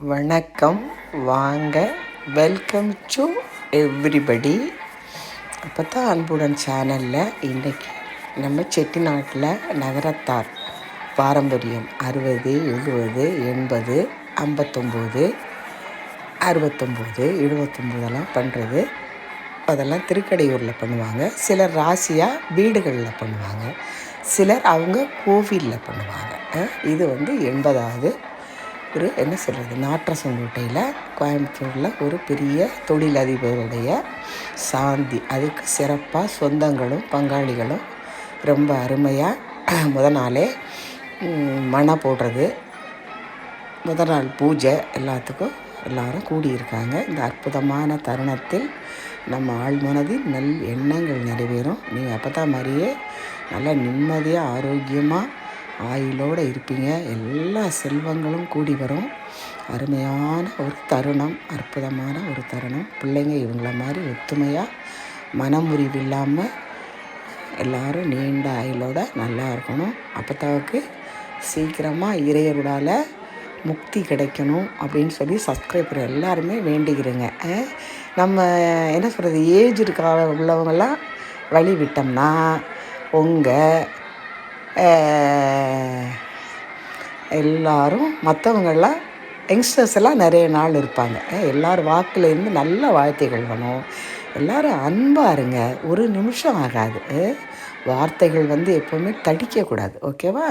வணக்கம். வாங்க welcome to everybody அப்போ தான் அன்புடன் சேனலில் இன்றைக்கி நம்ம செட்டிநாட்டில் நகரத்தார் பாரம்பரியம் அறுபது எழுபது எண்பது ஐம்பத்தொம்போது அறுபத்தொம்போது எழுபத்தொம்போதெல்லாம் பண்ணுறது அதெல்லாம் திருக்கடையூரில் பண்ணுவாங்க. சிலர் ராசியாக வீடுகளில் பண்ணுவாங்க. சிலர் அவங்க கோவிலில் பண்ணுவாங்க. இது வந்து எண்பதாவது ஒரு என்ன சொல்கிறது நாற்றசங்கோட்டையில் கோயம்புத்தூரில் ஒரு பெரிய தொழிலதிபருடைய சாந்தி. அதுக்கு சிறப்பாக சொந்தங்களும் பங்காளிகளும் ரொம்ப அருமையாக முத நாளே ம், மணை போடுறது. முதல் நாள் பூஜை எல்லாத்துக்கும் எல்லாரும் கூடியிருக்காங்க. இந்த அற்புதமான தருணத்தில் நம்ம ஆழ்மனதில் நல் எண்ணங்கள் நிறைவேறும். நீங்கள் அப்போ தான் மாதிரியே நல்லா நிம்மதியாக ஆரோக்கியமாக ஆயுளோடு இருப்பீங்க. எல்லா செல்வங்களும் கூடி வரும். அருமையான ஒரு தருணம் அற்புதமான ஒரு தருணம். பிள்ளைங்க இவங்கள மாதிரி ஒத்துமையாக மனமுறிவு இல்லாமல் எல்லாரும் நீண்ட ஆயுளோட நல்லா இருக்கணும். அப்பத்தாவுக்கு சீக்கிரமாக இறையருடால் முக்தி கிடைக்கணும் அப்படின்னு சொல்லி சப்ஸ்கிரைபர் எல்லாருமே வேண்டிக்கிறேங்க நம்ம என்ன சொல்கிறது ஏஜ் இருக்க உள்ளவங்கெல்லாம் வழி விட்டோம்னா உங்கள் எல்லாரும் மற்றவங்கெல்லாம் யங்ஸ்டர்ஸ் எல்லாம் நிறைய நாள் இருப்பாங்க. எல்லோரும் வாக்குலேருந்து நல்ல வாழ்த்துகள் வேணும் எல்லாரும் அன்பாக இருங்க. ஒரு நிமிஷம் ஆகாது. வார்த்தைகள் வந்து எப்போவுமே தடிக்கக்கூடாது ஓகேவா